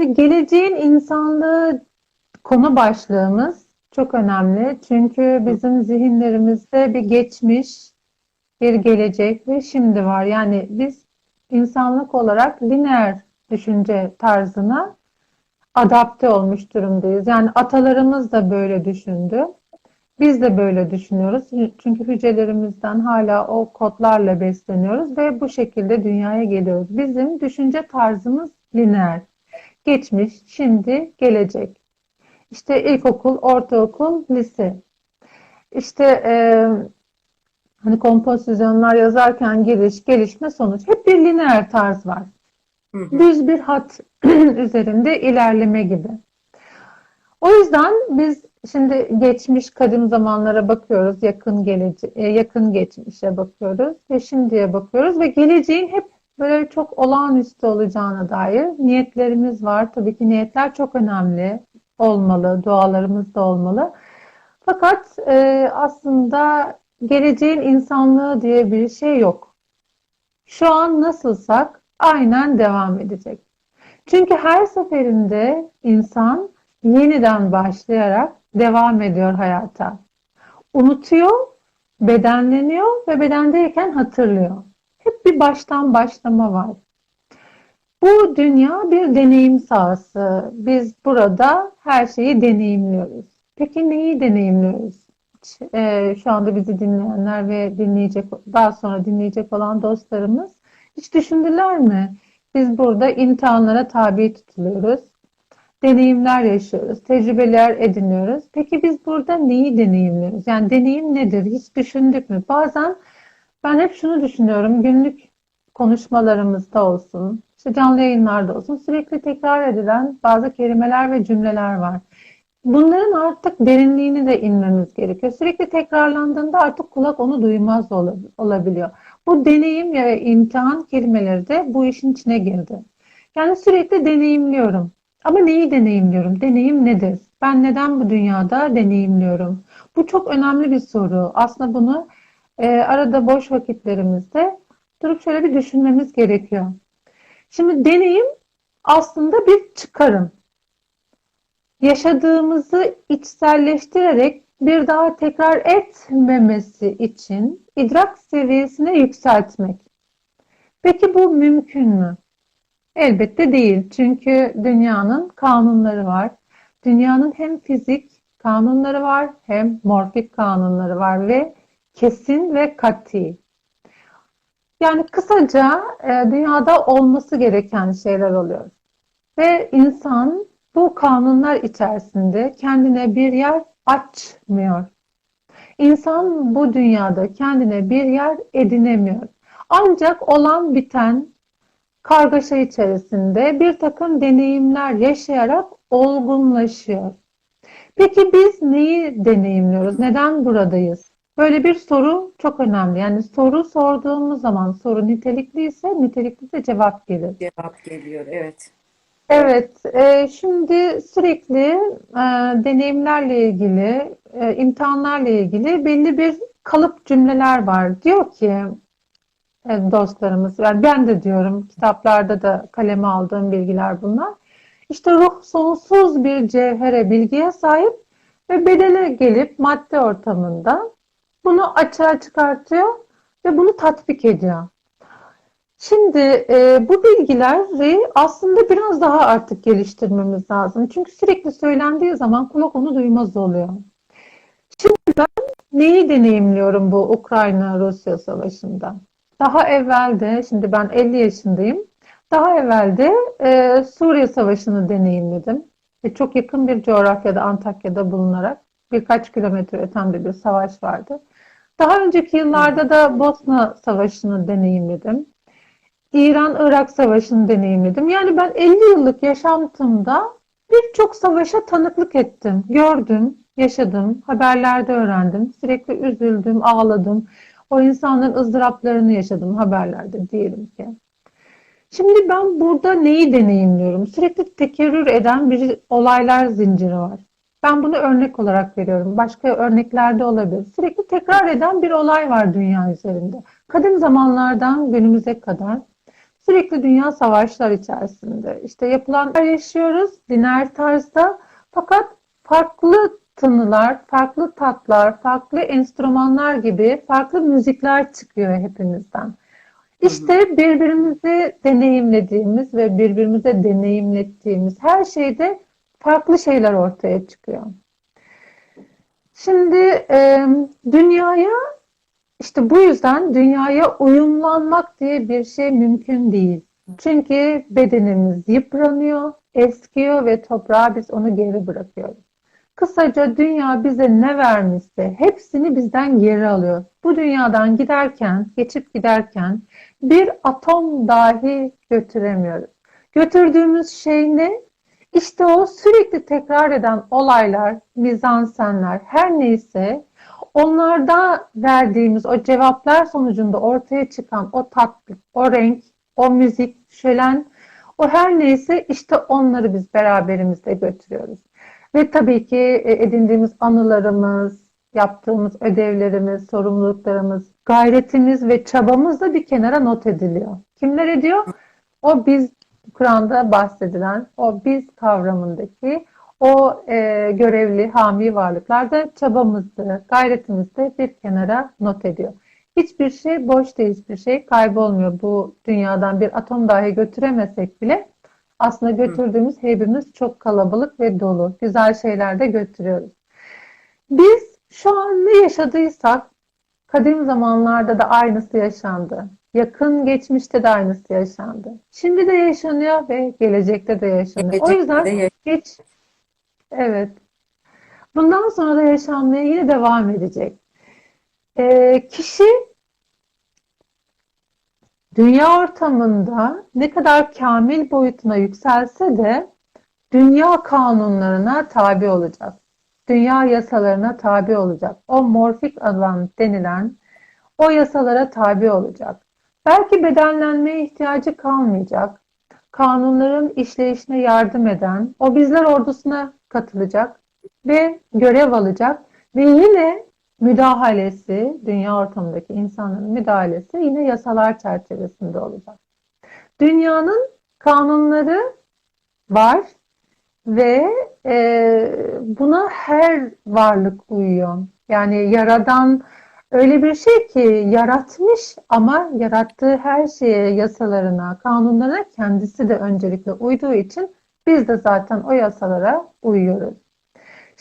Şimdi geleceğin insanlığı konu başlığımız çok önemli. Çünkü bizim zihinlerimizde bir geçmiş, bir gelecek ve şimdi var. Yani biz insanlık olarak lineer düşünce tarzına adapte olmuş durumdayız. Yani atalarımız da böyle düşündü. Biz de böyle düşünüyoruz. Çünkü hücrelerimizden hala o kodlarla besleniyoruz ve bu şekilde dünyaya geliyoruz. Bizim düşünce tarzımız lineer. Geçmiş, şimdi, gelecek. İşte ilkokul, ortaokul, lise. İşte e, hani kompozisyonlar yazarken giriş, gelişme, sonuç. Hep bir lineer tarz var. Hı hı. Düz bir hat üzerinde ilerleme gibi. O yüzden biz şimdi geçmiş kadim zamanlara bakıyoruz, yakın gelece e, yakın geçmişe bakıyoruz ve şimdiye bakıyoruz ve geleceğin hep böyle çok olağanüstü olacağına dair niyetlerimiz var. Tabii ki niyetler çok önemli olmalı, dualarımız da olmalı. Fakat e, aslında geleceğin insanlığı diye bir şey yok. Şu an nasılsak aynen devam edecek. Çünkü her seferinde insan yeniden başlayarak devam ediyor hayata. Unutuyor, bedenleniyor ve bedendeyken hatırlıyor. Hep bir baştan başlama var. Bu dünya bir deneyim sahası. Biz burada her şeyi deneyimliyoruz. Peki neyi deneyimliyoruz? Ee, şu anda bizi dinleyenler ve dinleyecek, daha sonra dinleyecek olan dostlarımız hiç düşündüler mi? Biz burada imtihanlara tabi tutuluyoruz. Deneyimler yaşıyoruz, tecrübeler ediniyoruz. Peki biz burada neyi deneyimliyoruz? Yani deneyim nedir? Hiç düşündük mü? Bazen ben hep şunu düşünüyorum. Günlük konuşmalarımızda olsun, işte canlı yayınlarda olsun sürekli tekrar edilen bazı kelimeler ve cümleler var. Bunların artık derinliğini de inmemiz gerekiyor. Sürekli tekrarlandığında artık kulak onu duymaz olabiliyor. Bu deneyim ve imtihan kelimeleri de bu işin içine girdi. Yani sürekli deneyimliyorum. Ama neyi deneyimliyorum? Deneyim nedir? Ben neden bu dünyada deneyimliyorum? Bu çok önemli bir soru. Aslında bunu e, arada boş vakitlerimizde durup şöyle bir düşünmemiz gerekiyor. Şimdi deneyim aslında bir çıkarım. Yaşadığımızı içselleştirerek bir daha tekrar etmemesi için idrak seviyesine yükseltmek. Peki bu mümkün mü? Elbette değil. Çünkü dünyanın kanunları var. Dünyanın hem fizik kanunları var hem morfik kanunları var ve kesin ve kat'i. Yani kısaca e, dünyada olması gereken şeyler oluyor. Ve insan bu kanunlar içerisinde kendine bir yer açmıyor. İnsan bu dünyada kendine bir yer edinemiyor. Ancak olan biten kargaşa içerisinde bir takım deneyimler yaşayarak olgunlaşıyor. Peki biz neyi deneyimliyoruz? Neden buradayız? Böyle bir soru çok önemli. Yani soru sorduğumuz zaman soru nitelikli ise nitelikli de cevap gelir. Cevap geliyor, evet. Evet, e, şimdi sürekli e, deneyimlerle ilgili, e, imtihanlarla ilgili belli bir kalıp cümleler var. Diyor ki e, dostlarımız, yani ben de diyorum kitaplarda da kaleme aldığım bilgiler bunlar. İşte ruh sonsuz bir cevhere, bilgiye sahip ve bedene gelip madde ortamında bunu açığa çıkartıyor ve bunu tatbik ediyor. Şimdi e, bu bilgileri aslında biraz daha artık geliştirmemiz lazım. Çünkü sürekli söylendiği zaman kulak onu duymaz oluyor. Şimdi ben neyi deneyimliyorum bu Ukrayna-Rusya savaşında? Daha evvelde, şimdi ben 50 yaşındayım. Daha evvelde e, Suriye Savaşı'nı deneyimledim. E, çok yakın bir coğrafyada, Antakya'da bulunarak birkaç kilometre ötemde bir savaş vardı. Daha önceki yıllarda da Bosna Savaşı'nı deneyimledim. İran-Irak Savaşı'nı deneyimledim. Yani ben 50 yıllık yaşantımda birçok savaşa tanıklık ettim, gördüm, yaşadım, haberlerde öğrendim, sürekli üzüldüm, ağladım. O insanların ızdıraplarını yaşadım haberlerde diyelim ki. Şimdi ben burada neyi deneyimliyorum? Sürekli tekerrür eden bir olaylar zinciri var. Ben bunu örnek olarak veriyorum. Başka örnekler de olabilir. Sürekli tekrar eden bir olay var dünya üzerinde. Kadim zamanlardan günümüze kadar Sürekli dünya savaşlar içerisinde. İşte yapılan yaşıyoruz lineer tarzda fakat farklı tınılar, farklı tatlar, farklı enstrümanlar gibi farklı müzikler çıkıyor hepimizden. İşte birbirimizi deneyimlediğimiz ve birbirimize deneyimlettiğimiz her şeyde farklı şeyler ortaya çıkıyor. Şimdi e, dünyaya işte bu yüzden dünyaya uyumlanmak diye bir şey mümkün değil. Çünkü bedenimiz yıpranıyor, eskiyor ve toprağa biz onu geri bırakıyoruz. Kısaca dünya bize ne vermişse hepsini bizden geri alıyor. Bu dünyadan giderken, geçip giderken bir atom dahi götüremiyoruz. Götürdüğümüz şey ne? İşte o sürekli tekrar eden olaylar, mizansenler, her neyse onlarda verdiğimiz o cevaplar sonucunda ortaya çıkan o tat, o renk, o müzik, şölen, o her neyse işte onları biz beraberimizde götürüyoruz. Ve tabii ki e, edindiğimiz anılarımız, yaptığımız ödevlerimiz, sorumluluklarımız, gayretimiz ve çabamız da bir kenara not ediliyor. Kimler ediyor? O biz Kur'an'da bahsedilen o biz kavramındaki o e, görevli, hami varlıklar da çabamızı, gayretimizi bir kenara not ediyor. Hiçbir şey boş değil, hiçbir şey kaybolmuyor. Bu dünyadan bir atom dahi götüremesek bile aslında götürdüğümüz heybimiz çok kalabalık ve dolu. Güzel şeyler de götürüyoruz. Biz şu an ne yaşadıysak kadim zamanlarda da aynısı yaşandı. Yakın geçmişte de aynısı yaşandı. Şimdi de yaşanıyor ve gelecekte de yaşanıyor. O Gelecekte yüzden de geç evet. Bundan sonra da yaşanmaya yine devam edecek. Ee, kişi dünya ortamında ne kadar kamil boyutuna yükselse de dünya kanunlarına tabi olacak. Dünya yasalarına tabi olacak. O morfik alan denilen o yasalara tabi olacak. Belki bedenlenmeye ihtiyacı kalmayacak. Kanunların işleyişine yardım eden o bizler ordusuna katılacak ve görev alacak ve yine müdahalesi, dünya ortamındaki insanların müdahalesi yine yasalar çerçevesinde olacak. Dünyanın kanunları var ve e, buna her varlık uyuyor. Yani yaradan öyle bir şey ki yaratmış ama yarattığı her şeye, yasalarına, kanunlarına kendisi de öncelikle uyduğu için biz de zaten o yasalara uyuyoruz.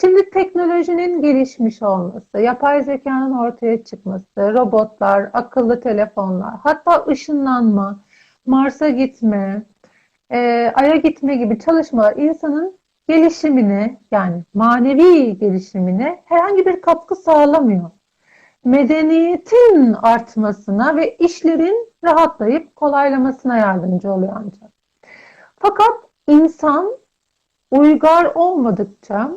Şimdi teknolojinin gelişmiş olması, yapay zekanın ortaya çıkması, robotlar, akıllı telefonlar, hatta ışınlanma, Mars'a gitme, e, Ay'a gitme gibi çalışmalar insanın gelişimine yani manevi gelişimine herhangi bir katkı sağlamıyor. Medeniyetin artmasına ve işlerin rahatlayıp kolaylamasına yardımcı oluyor ancak. Fakat insan uygar olmadıkça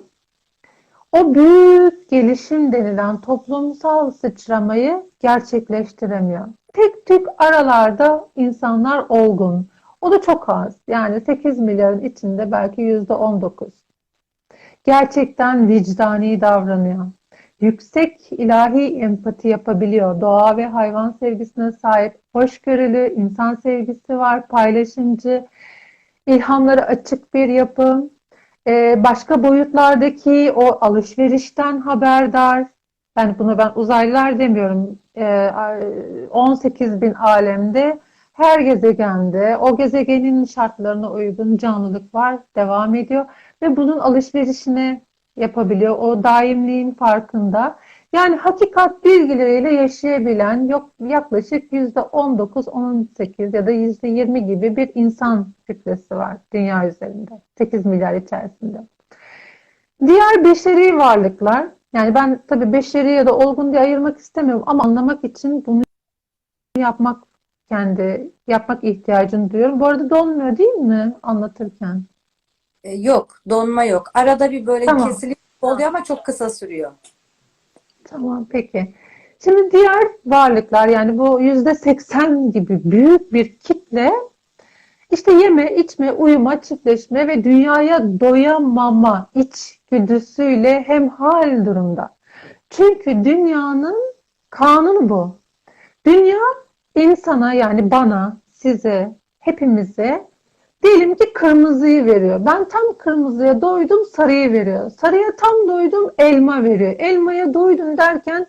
o büyük gelişim denilen toplumsal sıçramayı gerçekleştiremiyor. Tek tük aralarda insanlar olgun. O da çok az. Yani 8 milyarın içinde belki %19. Gerçekten vicdani davranıyor. Yüksek ilahi empati yapabiliyor. Doğa ve hayvan sevgisine sahip, hoşgörülü, insan sevgisi var, paylaşımcı, ilhamlara açık bir yapı. Ee, başka boyutlardaki o alışverişten haberdar. Yani bunu ben uzaylılar demiyorum. Ee, 18 bin alemde her gezegende o gezegenin şartlarına uygun canlılık var, devam ediyor ve bunun alışverişini yapabiliyor. O daimliğin farkında. Yani hakikat bilgileriyle yaşayabilen yok yaklaşık %19-18 ya da %20 gibi bir insan kütlesi var dünya üzerinde. 8 milyar içerisinde. Diğer beşeri varlıklar, yani ben tabii beşeri ya da olgun diye ayırmak istemiyorum ama anlamak için bunu yapmak kendi yapmak ihtiyacını duyuyorum. Bu arada donmuyor değil mi anlatırken? E, Yok, donma yok. Arada bir böyle Tamam. kesilip oluyor ama çok kısa sürüyor. Tamam peki. Şimdi diğer varlıklar yani bu yüzde seksen gibi büyük bir kitle işte yeme, içme, uyuma, çiftleşme ve dünyaya doyamama içgüdüsüyle hemhal durumda. Çünkü dünyanın kanunu bu. Dünya insana yani bana, size, hepimize diyelim ki kırmızıyı veriyor. Ben tam kırmızıya doydum sarıyı veriyor. Sarıya tam doydum elma veriyor. Elmaya doydum derken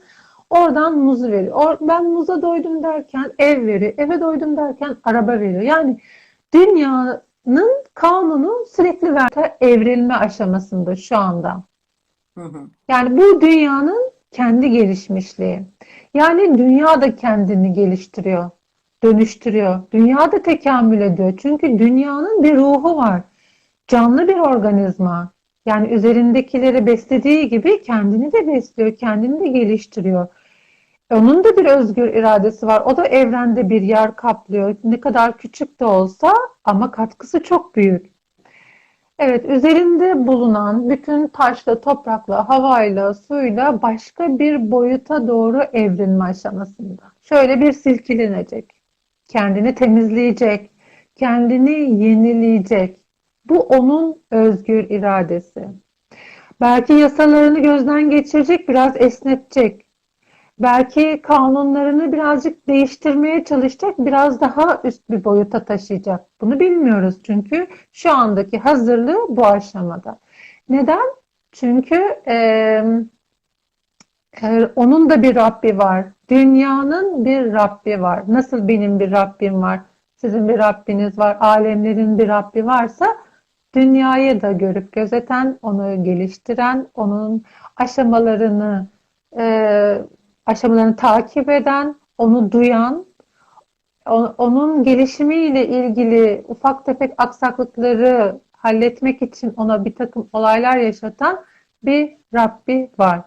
oradan muzu veriyor. Or- ben muza doydum derken ev veriyor. Eve doydum derken araba veriyor. Yani dünyanın kanunu sürekli ver evrilme aşamasında şu anda. Hı hı. Yani bu dünyanın kendi gelişmişliği. Yani dünya da kendini geliştiriyor, dönüştürüyor. Dünya da tekamül ediyor. Çünkü dünyanın bir ruhu var. Canlı bir organizma. Yani üzerindekileri beslediği gibi kendini de besliyor, kendini de geliştiriyor. Onun da bir özgür iradesi var. O da evrende bir yer kaplıyor. Ne kadar küçük de olsa ama katkısı çok büyük. Evet, üzerinde bulunan bütün taşla, toprakla, havayla, suyla başka bir boyuta doğru evrilme aşamasında. Şöyle bir silkelenecek, kendini temizleyecek, kendini yenileyecek. Bu onun özgür iradesi. Belki yasalarını gözden geçirecek, biraz esnetecek. Belki kanunlarını birazcık değiştirmeye çalışacak, biraz daha üst bir boyuta taşıyacak. Bunu bilmiyoruz çünkü şu andaki hazırlığı bu aşamada. Neden? Çünkü e, onun da bir Rabbi var. Dünyanın bir Rabbi var. Nasıl benim bir Rabbim var, sizin bir Rabbiniz var, alemlerin bir Rabbi varsa dünyayı da görüp gözeten, onu geliştiren, onun aşamalarını e, aşamalarını takip eden, onu duyan, onun gelişimiyle ilgili ufak tefek aksaklıkları halletmek için ona bir takım olaylar yaşatan bir Rabbi var.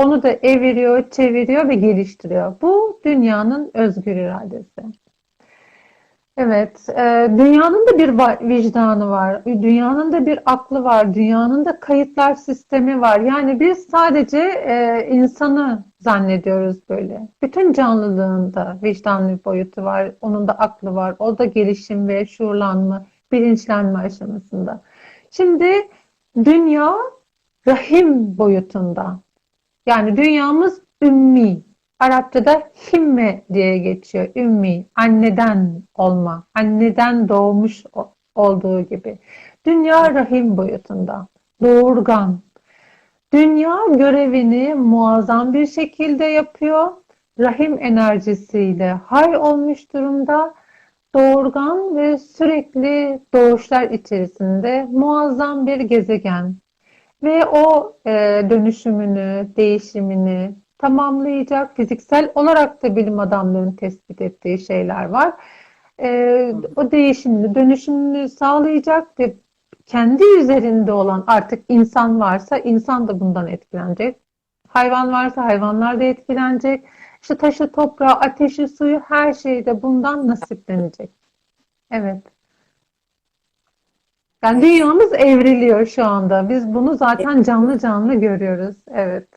Onu da eviriyor, çeviriyor ve geliştiriyor. Bu dünyanın özgür iradesi. Evet, e, dünyanın da bir vicdanı var, dünyanın da bir aklı var, dünyanın da kayıtlar sistemi var. Yani biz sadece e, insanı zannediyoruz böyle. Bütün canlılığında vicdanlı bir boyutu var, onun da aklı var, o da gelişim ve şuurlanma, bilinçlenme aşamasında. Şimdi dünya rahim boyutunda. Yani dünyamız ümmi. Arapçada himme diye geçiyor. Ümmi, anneden olma, anneden doğmuş olduğu gibi. Dünya rahim boyutunda, doğurgan. Dünya görevini muazzam bir şekilde yapıyor. Rahim enerjisiyle hay olmuş durumda. Doğurgan ve sürekli doğuşlar içerisinde muazzam bir gezegen. Ve o e, dönüşümünü, değişimini tamamlayacak. Fiziksel olarak da bilim adamlarının tespit ettiği şeyler var. E, o değişimini, dönüşümünü sağlayacak ve kendi üzerinde olan artık insan varsa insan da bundan etkilenecek. Hayvan varsa hayvanlar da etkilenecek. İşte taşı, toprağı, ateşi, suyu her şey de bundan nasiplenecek. Evet. Yani dünyamız evriliyor şu anda. Biz bunu zaten canlı canlı görüyoruz. Evet.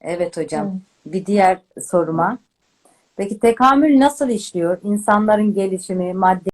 Evet hocam. Bir diğer soruma. Peki tekamül nasıl işliyor? İnsanların gelişimi, madde